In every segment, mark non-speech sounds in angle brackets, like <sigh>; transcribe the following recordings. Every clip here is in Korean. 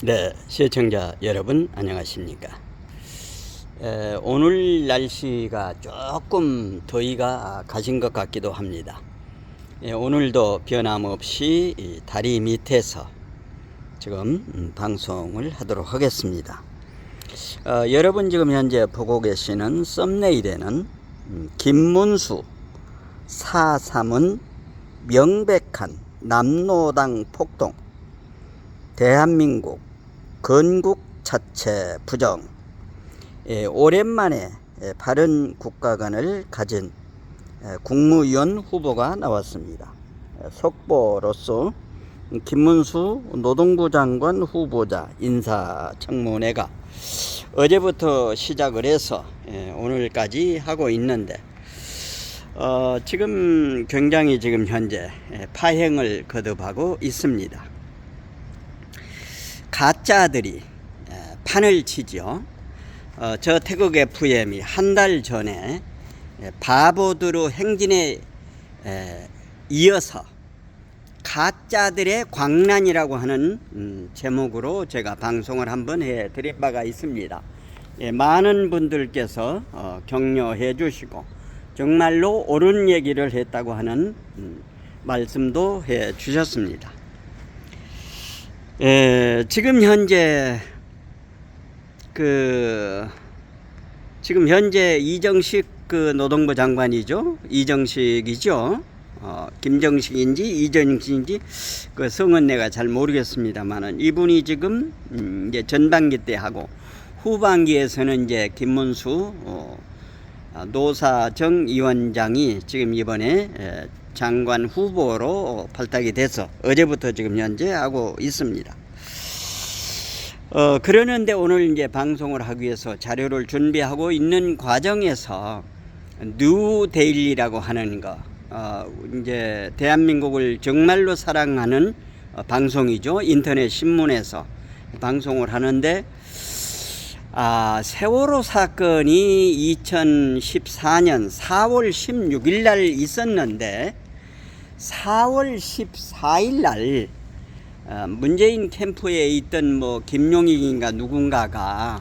네, 시청자 여러분 안녕하십니까? 에, 오늘 날씨가 조금 더위가 가신 것 같기도 합니다. 예, 오늘도 변함없이 이 다리 밑에서 지금 음, 방송을 하도록 하겠습니다. 어, 여러분 지금 현재 보고 계시는 썸네일에는 음, 김문수 사삼은 명백한 남노당 폭동 대한민국 건국 자체 부정 예, 오랜만에 예, 바른 국가관을 가진 예, 국무위원 후보가 나왔습니다. 예, 속보로서 김문수 노동부 장관 후보자 인사청문회가 어제부터 시작을 해서 예, 오늘까지 하고 있는데 어, 지금 굉장히 지금 현재 예, 파행을 거듭하고 있습니다. 가짜들이 에, 판을 치죠. 어, 저 태국 FM이 한 달 전에 에, 바보드로 행진에 에, 이어서 가짜들의 광란이라고 하는 음, 제목으로 제가 방송을 한번 해 드린 바가 있습니다. 예, 많은 분들께서 어, 격려해 주시고 정말로 옳은 얘기를 했다고 하는 음, 말씀도 해 주셨습니다. 예, 지금 현재 그 지금 현재 이정식 그 노동부 장관이죠. 이정식이죠. 어, 김정식인지 이정식인지 그 성은 내가 잘 모르겠습니다만은 이분이 지금 음, 이제 전반기 때 하고 후반기에서는 이제 김문수 어, 아, 노사정 위원장이 지금 이번에 에, 장관 후보로 발탁이 돼서 어제부터 지금 현재 하고 있습니다. 어, 그러는데 오늘 이제 방송을 하기 위해서 자료를 준비하고 있는 과정에서 뉴데일리라고 하는 거, 어, 이제 대한민국을 정말로 사랑하는 어, 방송이죠. 인터넷 신문에서 방송을 하는데 아, 세월호 사건이 2014년 4월 16일 날 있었는데 4월 14일 날 어, 문재인 캠프에 있던 뭐 김용익인가 누군가가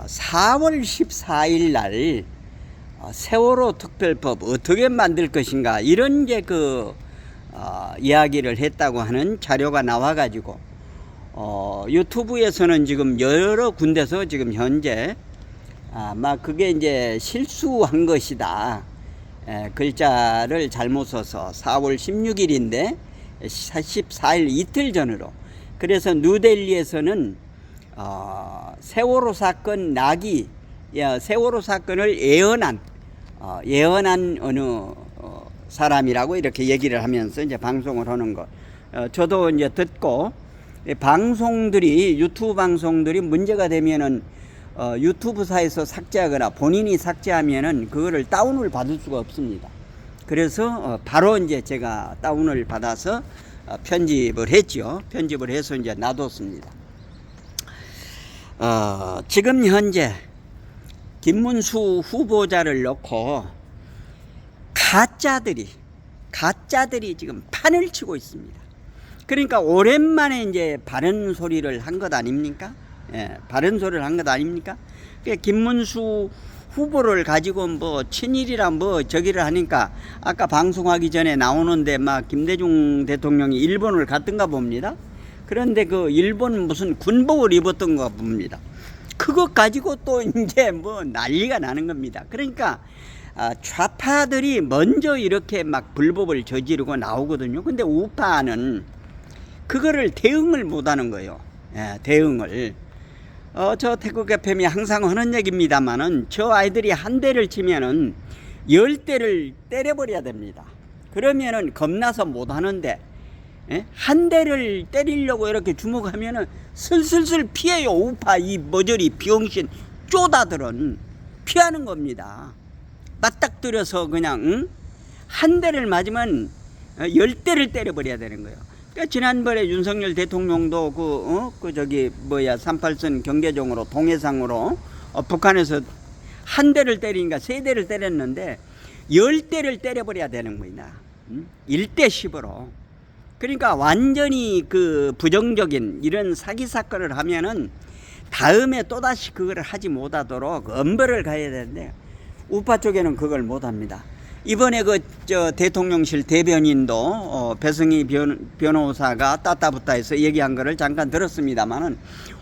어, 4월 14일 날 어, 세월호 특별법 어떻게 만들 것인가 이런 게그 어, 이야기를 했다고 하는 자료가 나와가지고 어, 유튜브에서는 지금 여러 군데서 지금 현재 아마 그게 이제 실수한 것이다. 에, 글자를 잘못 써서 4월 16일인데 14일 이틀 전으로. 그래서 뉴델리에서는 어, 세월호 사건 낙이 야, 세월호 사건을 예언한 어, 예언한 어느 어, 사람이라고 이렇게 얘기를 하면서 이제 방송을 하는 것 어, 저도 이제 듣고 이 방송들이 유튜브 방송들이 문제가 되면은 어, 유튜브사에서 삭제하거나 본인이 삭제하면은 그거를 다운을 받을 수가 없습니다. 그래서 어, 바로 이제 제가 다운을 받아서 어, 편집을 했죠. 편집을 해서 이제 놔뒀습니다. 어, 지금 현재 김문수 후보자를 놓고 가짜들이 가짜들이 지금 판을 치고 있습니다. 그러니까 오랜만에 이제 바른 소리를 한 것 아닙니까? 예, 바른 소리를 한 것 아닙니까? 그 김문수 후보를 가지고 뭐 친일이라 뭐 저기를 하니까 아까 방송하기 전에 나오는데 막 김대중 대통령이 일본을 갔던가 봅니다. 그런데 그 일본 무슨 군복을 입었던가 봅니다. 그것 가지고 또 <laughs> 이제 뭐 난리가 나는 겁니다. 그러니까 아, 좌파들이 먼저 이렇게 막 불법을 저지르고 나오거든요. 근데 우파는 그거를 대응을 못 하는 거예요. 예, 대응을. 어, 저 태국 FM이 항상 하는 얘기입니다만은 저 아이들이 한 대를 치면은 열 대를 때려버려야 됩니다. 그러면은 겁나서 못 하는데 예? 한 대를 때리려고 이렇게 주목하면은 슬슬슬 피해요. 우파 이 머저리 비용신 쪼다들은 피하는 겁니다. 맞닥뜨려서 그냥 응? 한 대를 맞으면 어, 열 대를 때려버려야 되는 거예요. 그러니까 지난번에 윤석열 대통령도 그, 어? 그 저기 뭐야 38선 경계종으로 동해상으로 어, 북한에서 한 대를 때리니까 세 대를 때렸는데 열 대를 때려버려야 되는 거이나 응? 1대 10으로 그러니까 완전히 그 부정적인 이런 사기 사건을 하면은 다음에 또다시 그걸 하지 못하도록 엄벌을 가야 되는데 우파 쪽에는 그걸 못합니다. 이번에 그 저 대통령실 대변인도 어, 배승희 변, 변호사가 따따붙다해서 얘기한 거를 잠깐 들었습니다만은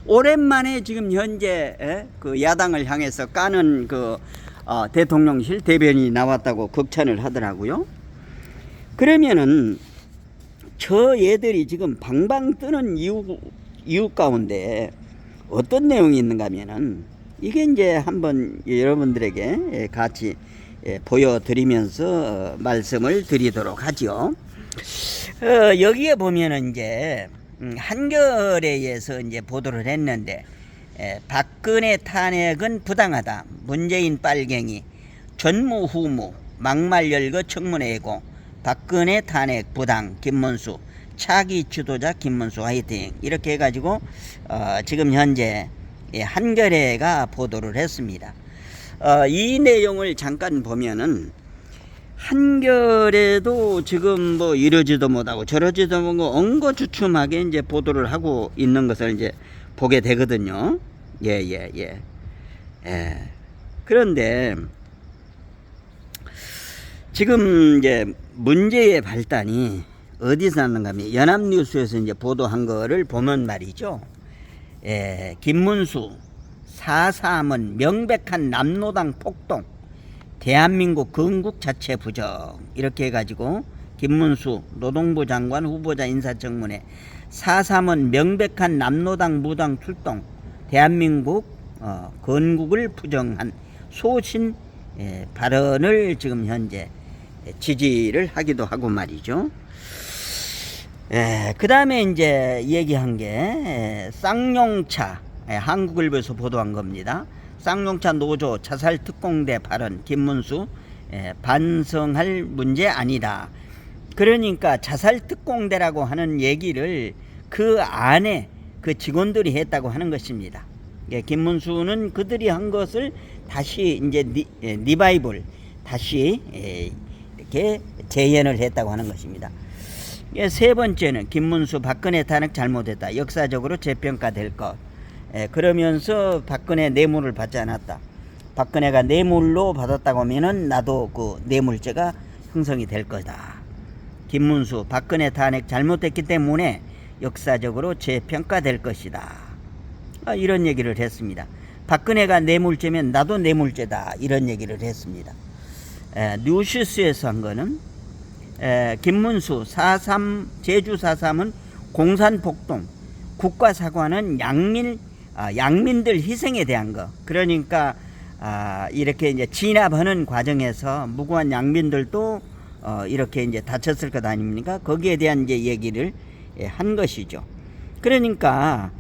오랜만에 지금 현재 에? 그 야당을 향해서 까는 그 어, 대통령실 대변인이 나왔다고 극찬을 하더라고요. 그러면은 저 얘들이 지금 방방 뜨는 이유, 이유 가운데 어떤 내용이 있는가 하면은 이게 이제 한번 여러분들에게 예, 같이 예, 보여드리면서 어, 말씀을 드리도록 하죠. 어, 여기에 보면은 이제 음, 한겨레에서 이제 보도를 했는데 에, 박근혜 탄핵은 부당하다. 문재인 빨갱이 전무후무 막말 열거 청문회고 박근혜 탄핵 부당 김문수 차기 주도자 김문수 화이팅 이렇게 해가지고 어, 지금 현재 예, 한겨레가 보도를 했습니다. 어, 이 내용을 잠깐 보면은 한겨레도 지금 뭐 이러지도 못하고 저러지도 못하고 엉거주춤하게 이제 보도를 하고 있는 것을 이제 보게 되거든요. 예, 예, 예. 예. 그런데 지금 이제 문제의 발단이 어디서 났는가 하면 연합뉴스에서 이제 보도한 거를 보면 말이죠. 예, 김문수 4.3은 명백한 남노당 폭동 대한민국 건국 자체 부정 이렇게 해가지고 김문수 노동부 장관 후보자 인사청문회 4.3은 명백한 남노당 무당 출동 대한민국 어, 건국을 부정한 소신 예, 발언을 지금 현재 지지를 하기도 하고 말이죠. 예, 그 다음에 이제 얘기한 게 예, 쌍용차 예, 한국일보에서 보도한 겁니다. 쌍용차 노조 자살 특공대 발언 김문수 예, 반성할 문제 아니다. 그러니까 자살 특공대라고 하는 얘기를 그 안에 그 직원들이 했다고 하는 것입니다. 예, 김문수는 그들이 한 것을 다시 이제 리, 예, 리바이벌 다시 예, 이렇게 재현을 했다고 하는 것입니다. 예, 세 번째는 김문수 박근혜 탄핵 잘못했다. 역사적으로 재평가될 것. 예, 그러면서 박근혜 뇌물을 받지 않았다. 박근혜가 뇌물로 받았다고 하면은 나도 그 뇌물죄가 형성이 될 거다. 김문수 박근혜 탄핵 잘못됐기 때문에 역사적으로 재평가될 것이다. 아, 이런 얘기를 했습니다. 박근혜가 뇌물죄면 나도 뇌물죄다. 이런 얘기를 했습니다. 에, 뉴시스에서 한 거는 에, 김문수 4.3 제주 4.3은 공산 폭동 국가사과는 양민 아, 양민들 희생에 대한 거 그러니까 아, 이렇게 이제 진압하는 과정에서 무고한 양민들도 어, 이렇게 이제 다쳤을 것 아닙니까? 거기에 대한 이제 얘기를 예, 한 것이죠. 그러니까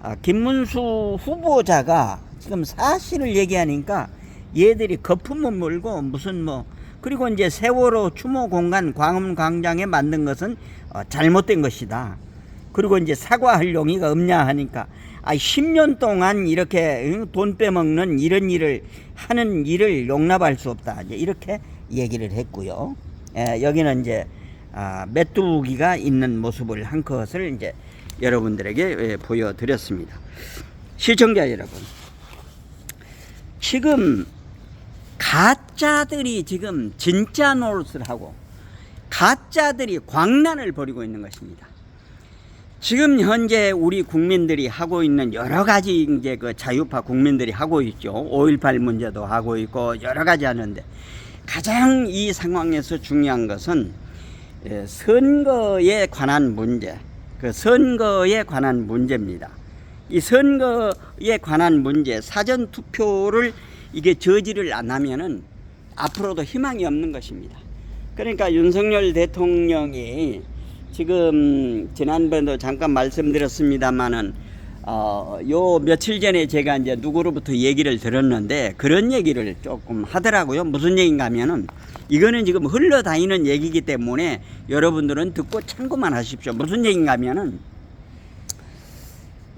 아, 김문수 후보자가 지금 사실을 얘기하니까 얘들이 거품을 물고 무슨 뭐 그리고 이제 세월호 추모 공간 광화문 광장에 만든 것은 어, 잘못된 것이다. 그리고 이제 사과할 용의가 없냐 하니까 아 10년 동안 이렇게 응, 돈 빼먹는 이런 일을 하는 일을 용납할 수 없다. 이렇게 얘기를 했고요. 예, 여기는 이제 아, 메뚜기가 있는 모습을 한 것을 이제 여러분들에게 예, 보여드렸습니다. 시청자 여러분, 지금 가짜들이 지금 진짜 노릇을 하고 가짜들이 광란을 벌이고 있는 것입니다. 지금 현재 우리 국민들이 하고 있는 여러 가지 이제 그 자유파 국민들이 하고 있죠. 5.18 문제도 하고 있고 여러 가지 하는데 가장 이 상황에서 중요한 것은 예, 선거에 관한 문제, 그 선거에 관한 문제입니다. 이 선거에 관한 문제, 사전 투표를 이게 저지를 안 하면은 앞으로도 희망이 없는 것입니다. 그러니까 윤석열 대통령이 지금 지난번에도 잠깐 말씀드렸습니다마는 어, 요 며칠 전에 제가 이제 누구로부터 얘기를 들었는데 그런 얘기를 조금 하더라고요. 무슨 얘기인가 하면은 이거는 지금 흘러다니는 얘기이기 때문에 여러분들은 듣고 참고만 하십시오. 무슨 얘기인가 하면은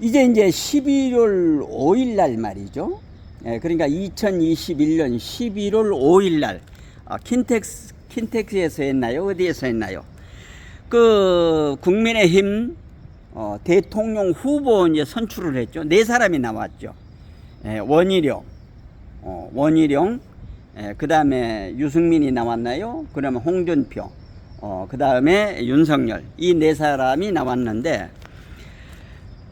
이제 이제 11월 5일 날 말이죠. 예, 그러니까 2021년 11월 5일 날 아, 킨텍스 킨텍스에서 했나요? 어디에서 했나요? 그 국민의힘 어, 대통령 후보 이제 선출을 했죠. 네 사람이 나왔죠. 예, 원희룡, 어, 원희룡, 예, 그 다음에 유승민이 나왔나요? 그러면 홍준표, 어, 그 다음에 윤석열 이 네 사람이 나왔는데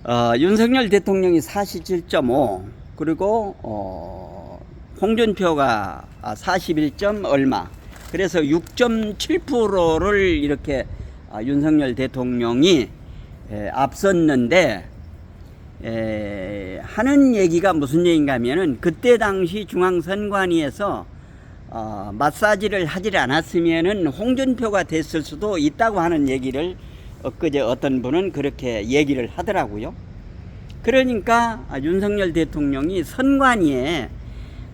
어, 윤석열 대통령이 47.5 그리고 어, 홍준표가 41점 얼마 그래서 6.7%를 이렇게 아, 윤석열 대통령이 에, 앞섰는데 에, 하는 얘기가 무슨 얘기인가 하면은 그때 당시 중앙선관위에서 어, 마사지를 하질 않았으면은 홍준표가 됐을 수도 있다고 하는 얘기를 엊그제 어떤 분은 그렇게 얘기를 하더라고요. 그러니까 윤석열 대통령이 선관위에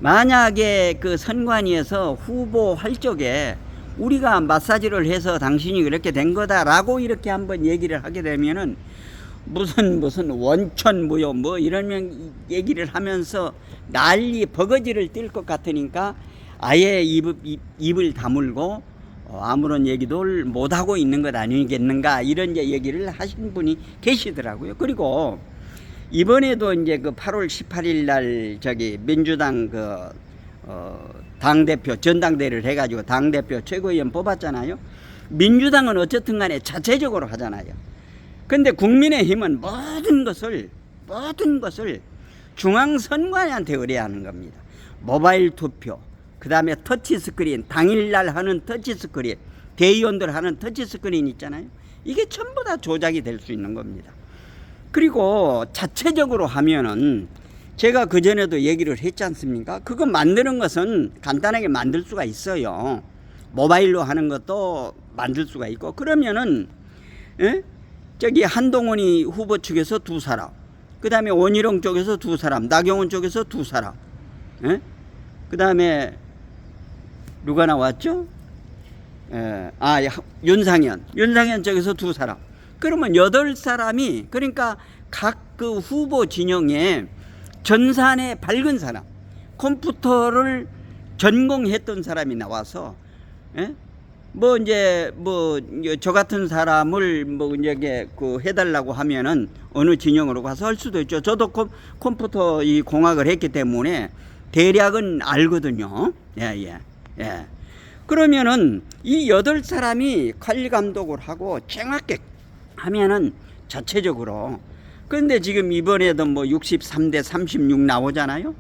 만약에 그 선관위에서 후보할 적에 우리가 마사지를 해서 당신이 그렇게 된 거다라고 이렇게 한번 얘기를 하게 되면은 무슨 무슨 원천 무효 뭐 이런 얘기를 하면서 난리 버거지를 띨것 같으니까 아예 입, 입, 입을 다물고 어, 아무런 얘기도 못 하고 있는 것 아니겠는가 이런 이제 얘기를 하신 분이 계시더라고요. 그리고 이번에도 이제 그 8월 18일 날 저기 민주당 그 어, 당 대표 전당대회를 해가지고 당 대표 최고위원 뽑았잖아요. 민주당은 어쨌든 간에 자체적으로 하잖아요. 근데 국민의힘은 모든 것을 모든 것을 중앙선관위한테 의뢰하는 겁니다. 모바일 투표, 그 다음에 터치 스크린, 당일날 하는 터치 스크린, 대의원들 하는 터치 스크린 있잖아요. 이게 전부 다 조작이 될 수 있는 겁니다. 그리고 자체적으로 하면은 제가 그전에도 얘기를 했지 않습니까? 그거 만드는 것은 간단하게 만들 수가 있어요. 모바일로 하는 것도 만들 수가 있고 그러면은 예? 저기 한동훈이 후보 측에서 두 사람, 그 다음에 원희룡 쪽에서 두 사람, 나경원 쪽에서 두 사람, 예? 그 다음에 누가 나왔죠? 예, 아 야, 윤상현, 윤상현 쪽에서 두 사람. 그러면 여덟 사람이 그러니까 각 그 후보 진영에 전산에 밝은 사람, 컴퓨터를 전공했던 사람이 나와서 예? 뭐 이제 뭐 저 같은 사람을 뭐 이제 그 해달라고 하면은 어느 진영으로 가서 할 수도 있죠. 저도 컴, 컴퓨터 이 공학을 했기 때문에 대략은 알거든요. 예, 예, 예. 그러면은 이 여덟 사람이 관리 감독을 하고 정확하게 하면은 자체적으로 근데 지금 이번에도 뭐 63대 36 나오잖아요.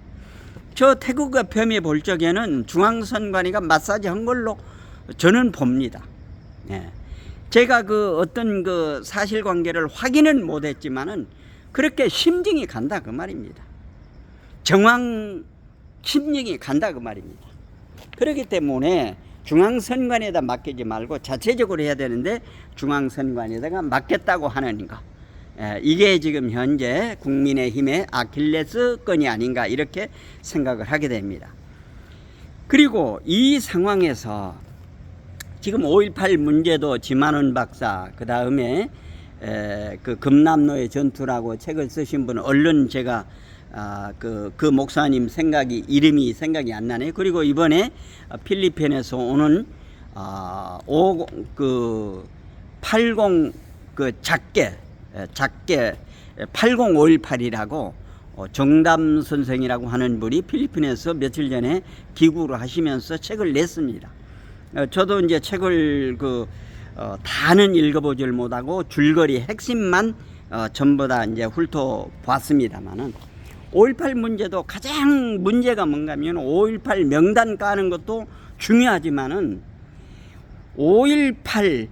저 태국의 폄에 볼 적에는 중앙선관위가 마사지 한 걸로 저는 봅니다. 예. 제가 그 어떤 그 사실관계를 확인은 못했지만은 그렇게 심증이 간다 그 말입니다. 정황 심증이 간다 그 말입니다. 그렇기 때문에 중앙선관에다 맡기지 말고 자체적으로 해야 되는데 중앙선관에다가 맡겼다고 하는 거. 예, 이게 지금 현재 국민의힘의 아킬레스건이 아닌가 이렇게 생각을 하게 됩니다. 그리고 이 상황에서 지금 5.18 문제도 지만원 박사 그 다음에 그 금남로의 전투라고 책을 쓰신 분은 얼른 제가 아, 그, 그 목사님 생각이 이름이 생각이 안 나네요. 그리고 이번에 필리핀에서 오는 아, 오, 그, 80, 그 작게, 에, 작게 80518이라고 어, 정담 선생이라고 하는 분이 필리핀에서 며칠 전에 기구를 하시면서 책을 냈습니다. 어, 저도 이제 책을 그 어, 다는 읽어보질 못하고 줄거리 핵심만 어, 전부 다 이제 훑어봤습니다만은 5.18 문제도 가장 문제가 뭔가 하면 5.18 명단 까는 것도 중요하지만은 5.18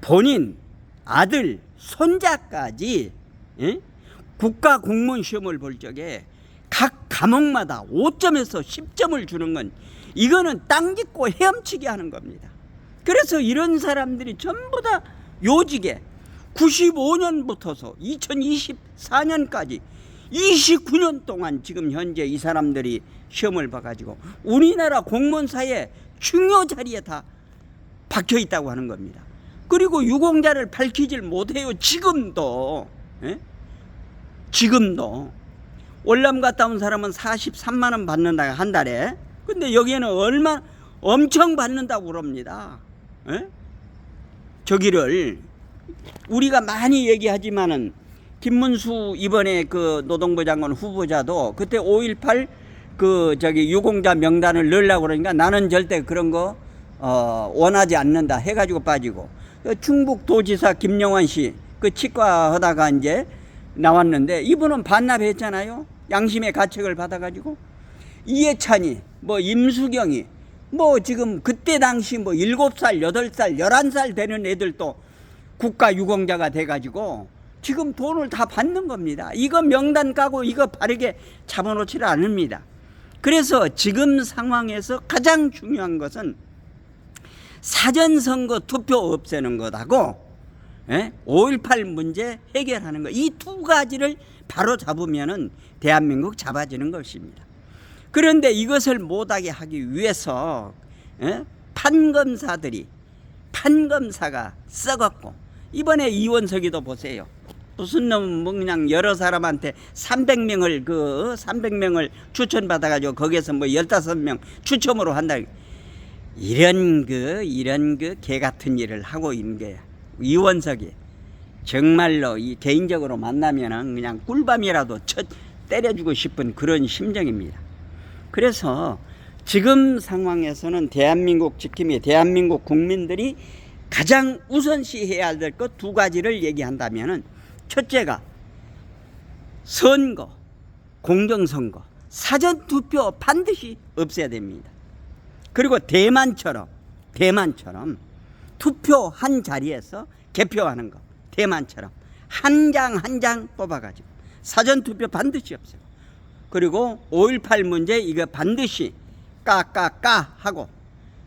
본인 아들 손자까지 예? 국가 공무원 시험을 볼 적에 각 과목마다 5점에서 10점을 주는 건 이거는 땅 짚고 헤엄치게 하는 겁니다. 그래서 이런 사람들이 전부 다 요직에 95년부터서 2024년까지 29년 동안 지금 현재 이 사람들이 시험을 봐가지고 우리나라 공무원 사에 중요 자리에 다 박혀 있다고 하는 겁니다. 그리고 유공자를 밝히질 못해요. 지금도. 예? 지금도. 월남 갔다 온 사람은 43만 원 받는다 한 달에. 근데 여기에는 얼마 엄청 받는다고 그럽니다. 예? 저기를 우리가 많이 얘기하지만은 김문수 이번에 그 노동부 장관 후보자도 그때 5.18 그 저기 유공자 명단을 넣으려고 그러니까 나는 절대 그런 거 어, 원하지 않는다 해가지고 빠지고 그 충북도지사 김영환 씨 그 치과 하다가 이제 나왔는데 이분은 반납했잖아요 양심의 가책을 받아가지고 이해찬이 뭐 임수경이 뭐 지금 그때 당시 뭐 일곱 살 여덟 살 열한 살 되는 애들도 국가 유공자가 돼가지고 지금 돈을 다 받는 겁니다. 이거 명단 까고 이거 바르게 잡아놓지를 않습니다. 그래서 지금 상황에서 가장 중요한 것은 사전 선거 투표 없애는 것하고 5.18 문제 해결하는 것. 이 두 가지를 바로 잡으면은 대한민국 잡아지는 것입니다. 그런데 이것을 못하게 하기 위해서 예? 판검사들이 판검사가 썩었고 이번에 이원석이도 보세요. 무슨 놈뭐 그냥 여러 사람한테 300명을 그 300명을 추천받아 가지고 거기에서 뭐 15명 추첨으로 한다. 이런 그 이런 그 개 같은 일을 하고 있는 게 이원석이 정말로 이 개인적으로 만나면은 그냥 꿀밤이라도 쳐 때려주고 싶은 그런 심정입니다. 그래서 지금 상황에서는 대한민국 지킴이 대한민국 국민들이 가장 우선시해야 될 것 두 가지를 얘기한다면은 첫째가 선거, 공정선거, 사전투표 반드시 없애야 됩니다. 그리고 대만처럼 대만처럼 투표 한 자리에서 개표하는 거. 대만처럼. 한 장 한 장 뽑아가지고. 사전 투표 반드시 없애고. 그리고 5.18 문제 이거 반드시 까까까 하고.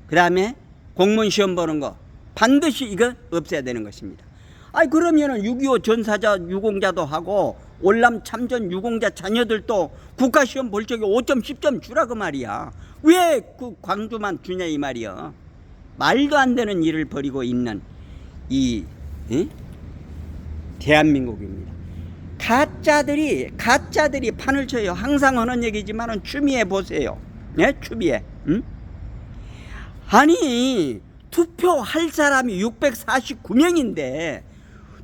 그 다음에 공무원 시험 보는 거 반드시 이거 없애야 되는 것입니다. 아니 그러면은 6.25 전사자 유공자도 하고 올람 참전 유공자 자녀들도 국가 시험 볼 적에 5점 10점 주라 그 말이야. 왜 그 광주만 주냐 이 말이야. 말도 안 되는 일을 벌이고 있는 이 에? 대한민국입니다. 가짜들이 가짜들이 판을 쳐요. 항상 하는 얘기지만은 추미애 보세요. 예? 추미애. 응? 아니 투표할 사람이 649명인데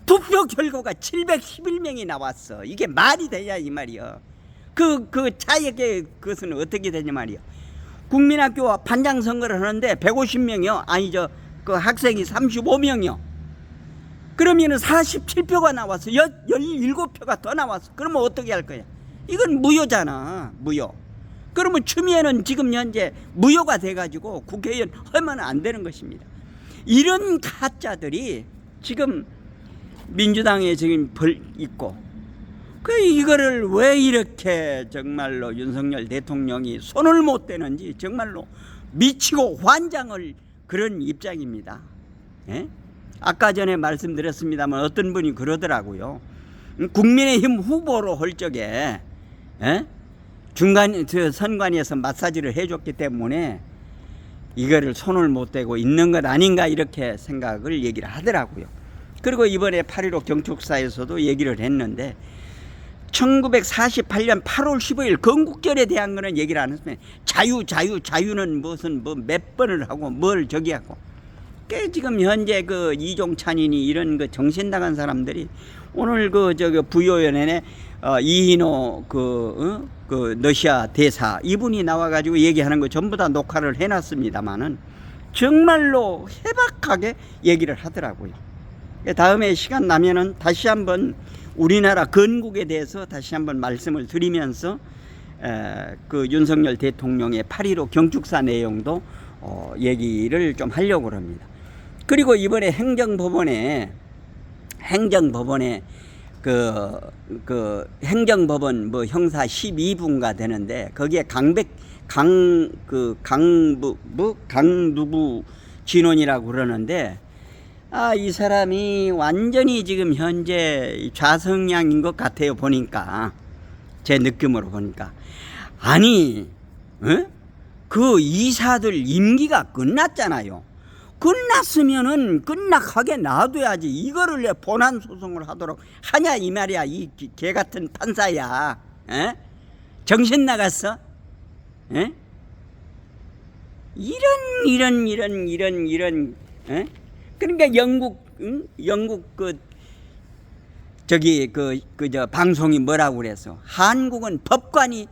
투표 결과가 711명이 나왔어. 이게 말이 되냐 이 말이야. 그, 그 차이의 그것은 어떻게 되냐 말이야. 국민학교 반장 선거를 하는데 150명이요. 아니죠. 그 학생이 35명이요. 그러면은 47표가 나왔어. 17표가 더 나왔어. 그러면 어떻게 할 거야? 이건 무효잖아. 무효. 그러면 추미애는 지금 현재 무효가 돼가지고 국회의원 하면 안 되는 것입니다. 이런 가짜들이 지금 민주당에 지금 벌 있고 그 이거를 왜 이렇게 정말로 윤석열 대통령이 손을 못 대는지 정말로 미치고 환장을 그런 입장입니다. 예? 아까 전에 말씀드렸습니다만 어떤 분이 그러더라고요. 음, 국민의힘 후보로 할 적에 예? 중간 저 선관위에서 마사지를 해줬기 때문에 이거를 손을 못 대고 있는 것 아닌가 이렇게 생각을 얘기를 하더라고요. 그리고 이번에 8.15 경축사에서도 얘기를 했는데 1948년 8월 15일 건국절에 대한 거는 얘기를 안 했어요. 자유 자유 자유는 무슨 뭐 몇 번을 하고 뭘 저기 하고 꽤 지금 현재 그 이종찬이니 이런 그 정신 나간 사람들이 오늘 그 저기 부여연에 어, 이인호 그, 어? 그 러시아 대사 이분이 나와가지고 얘기하는 거 전부 다 녹화를 해놨습니다만은 정말로 해박하게 얘기를 하더라고요. 다음에 시간 나면은 다시 한번 우리나라 건국에 대해서 다시 한번 말씀을 드리면서 에, 그 윤석열 대통령의 8.15 경축사 내용도 어, 얘기를 좀 하려고 합니다. 그리고 이번에 행정법원에 행정법원에 그, 그 행정법원 뭐 형사 12부인가 되는데 거기에 강백 강 그 강부 강 누구 진원이라고 그러는데 아 이 사람이 완전히 지금 현재 좌성향인 것 같아요 보니까 제 느낌으로 보니까 아니 어? 그 이사들 임기가 끝났잖아요. 끝났으면은 끝나가게 놔둬야지 이거를 왜 본안 소송을 하도록 하냐 이 말이야 이 개 같은 판사야 에? 정신 나갔어 에? 이런 이런 이런 이런 이런 에? 그러니까 영국 응? 영국 그 저기 그 그 저 방송이 뭐라고 그래서 한국은 법관이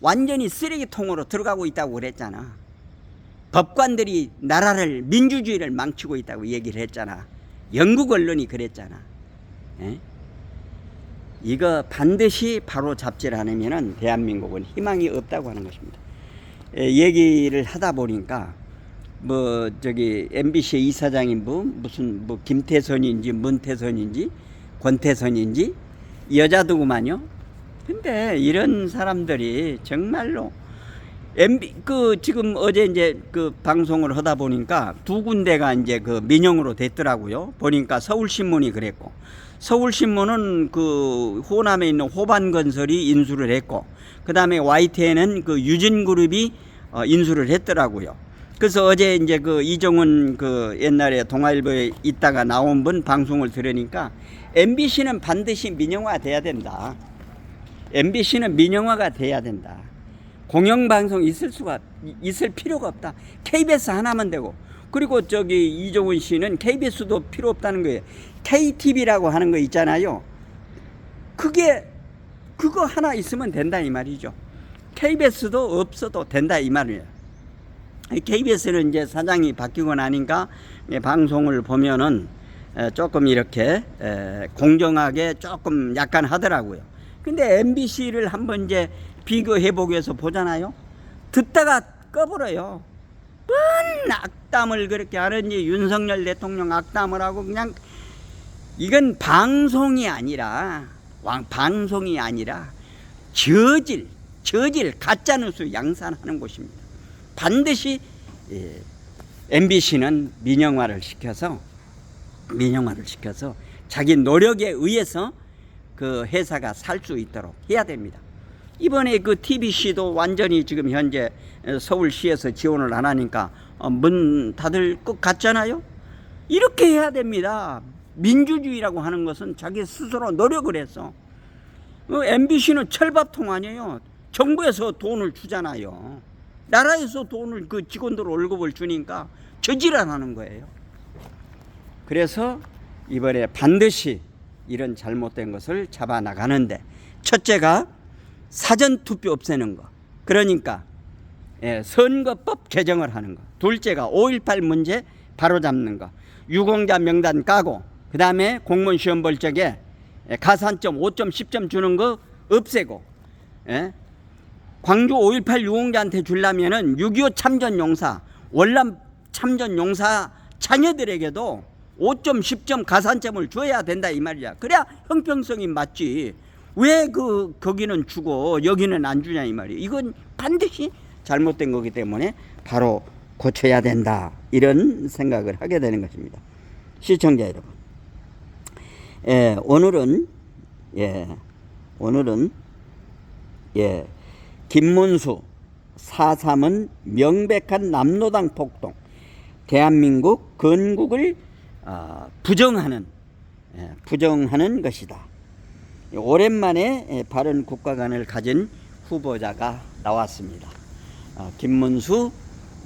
완전히 쓰레기통으로 들어가고 있다고 그랬잖아. 법관들이 나라를 민주주의를 망치고 있다고 얘기를 했잖아. 영국 언론이 그랬잖아. 예? 이거 반드시 바로 잡질 않으면은 대한민국은 희망이 없다고 하는 것입니다. 예, 얘기를 하다 보니까 뭐 저기 MBC 이사장인 분 무슨 뭐 김태선인지 문태선인지 권태선인지 여자도구만요. 근데 이런 사람들이 정말로 MB 그 지금 어제 이제 그 방송을 하다 보니까 두 군데가 이제 그 민영으로 됐더라고요. 보니까 서울신문이 그랬고 서울신문은 그 호남에 있는 호반건설이 인수를 했고 그 다음에 YTN은 그 유진그룹이 어, 인수를 했더라고요. 그래서 어제 이제 그 이정훈 그 옛날에 동아일보에 있다가 나온 분 방송을 들으니까 MBC는 반드시 민영화 돼야 된다. MBC는 민영화가 돼야 된다. 공영방송 있을 수가 있을 필요가 없다. KBS 하나만 되고 그리고 저기 이종훈 씨는 KBS도 필요 없다는 거예요. KTV라고 하는 거 있잖아요. 그게 그거 하나 있으면 된다 이 말이죠. KBS도 없어도 된다 이 말이에요. KBS는 이제 사장이 바뀌고 나니까 예, 방송을 보면은 에, 조금 이렇게 에, 공정하게 조금 약간 하더라고요. 근데 MBC를 한번 이제 비교해 보기 위해서 보잖아요. 듣다가 꺼버려요. 뭔 악담을 그렇게 하는지 윤석열 대통령 악담을 하고 그냥 이건 방송이 아니라 왕 방송이 아니라 저질 저질 가짜 뉴스 양산하는 곳입니다. 반드시 예, MBC는 민영화를 시켜서 민영화를 시켜서 자기 노력에 의해서 그 회사가 살 수 있도록 해야 됩니다. 이번에 그 TBC도 완전히 지금 현재 서울시에서 지원을 안 하니까 어, 문 닫을 것 같잖아요. 이렇게 해야 됩니다. 민주주의라고 하는 것은 자기 스스로 노력을 해서 어, MBC는 철밥통 아니에요. 정부에서 돈을 주잖아요. 나라에서 돈을 그 직원들 월급을 주니까 저질환하는 거예요. 그래서 이번에 반드시 이런 잘못된 것을 잡아 나가는데 첫째가 사전 투표 없애는 거. 그러니까 예, 선거법 개정을 하는 거. 둘째가 5.18 문제 바로 잡는 거. 유공자 명단 까고 그다음에 공무원 시험 볼 적에 예, 가산점 5점 10점 주는 거 없애고 예? 광주 5.18 유공자한테 주려면은 6.25 참전 용사, 월남 참전 용사 자녀들에게도 5점, 10점 가산점을 줘야 된다 이 말이야. 그래야 형평성이 맞지. 왜 그 거기는 주고 여기는 안 주냐 이 말이야. 이건 반드시 잘못된 거기 때문에 바로 고쳐야 된다. 이런 생각을 하게 되는 것입니다. 시청자 여러분. 예, 오늘은 예, 오늘은 예, 김문수 4.3은 명백한 남노당 폭동, 대한민국 건국을 어, 부정하는 예, 부정하는 것이다. 오랜만에 예, 바른 국가관을 가진 후보자가 나왔습니다. 어, 김문수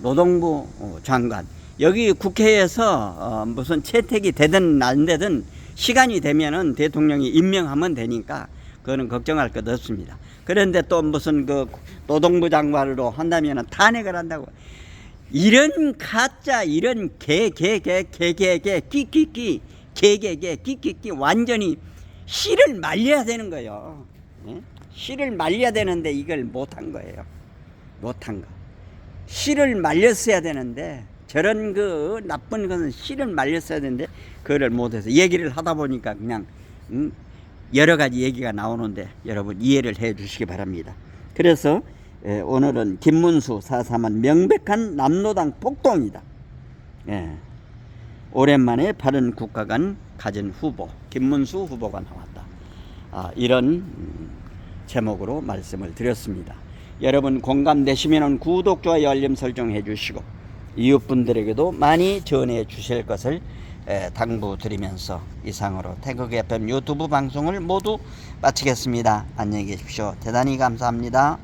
노동부 어, 장관. 여기 국회에서 어, 무슨 채택이 되든 안 되든 시간이 되면은 대통령이 임명하면 되니까 그거는 걱정할 것 없습니다. 그런데 또 무슨 그 노동부 장관으로 한다면은 탄핵을 한다고 이런 가짜 이런 개 개 개 개 개 개 끼끼끼 개 개 개 끼끼끼 완전히 씨를 말려야 되는 거예요. 예? 씨를 말려야 되는데 이걸 못한 거예요. 못한 거. 씨를 말렸어야 되는데 저런 그 나쁜 것은 씨를 말렸어야 되는데 그거를 못해서 얘기를 하다 보니까 그냥 음, 여러 가지 얘기가 나오는데 여러분 이해를 해 주시기 바랍니다. 그래서 예, 오늘은 김문수 사삼은 명백한 남노당 폭동이다. 예. 오랜만에 바른 국가관 가진 후보 김문수 후보가 나왔다. 아, 이런 음, 제목으로 말씀을 드렸습니다. 여러분 공감되시면 구독, 좋아요, 알림 설정해 주시고 이웃분들에게도 많이 전해 주실 것을 에, 당부드리면서 이상으로 태극 FM 유튜브 방송을 모두 마치겠습니다. 안녕히 계십시오. 대단히 감사합니다.